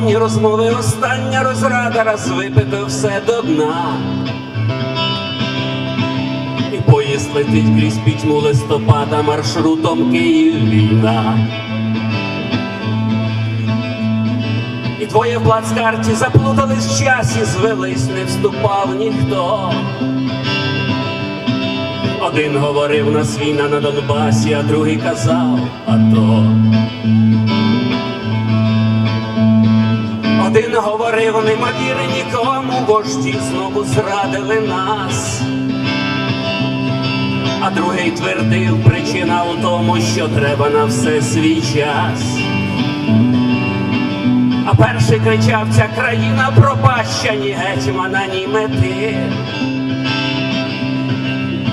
Вагонні розмови, остання розрада, раз випито все до дна. І поїзд летить крізь пітьму листопада маршрутом Київ війна. І двоє в плацкарті заплутались в часі, звелись, не вступав ніхто. Один говорив нас війна на Донбасі, а другий казав АТО. Один говорив, нема віри нікому, вожді знову зрадили нас. А другий твердив, причина у тому, що треба на все свій час. А перший кричав, ця країна пропаща, ні гетьмана, ні мети.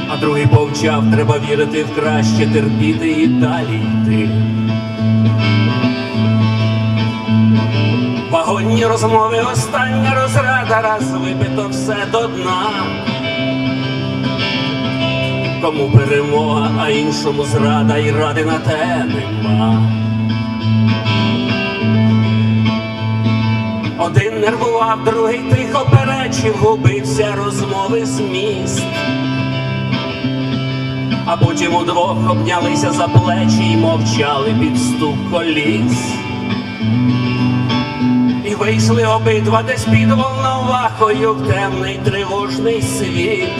А другий повчав, треба вірити в краще, терпіти і далі йти. Вагонні розмови, остання розрада, раз випито все до дна. Кому перемога, а іншому зрада, і ради на те нема. Один нервував, другий тихо перечив, губився розмови зміст. А потім удвох обнялися за плечі й мовчали під стук коліс вийшли обидва десь під волновахою в темний тривожний світ.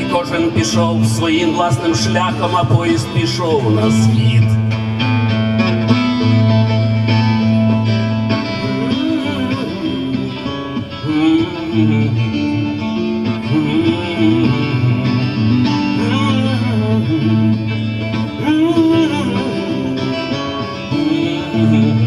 І кожен пішов своїм власним шляхом, а поїзд пішов на схід. Mm-hmm.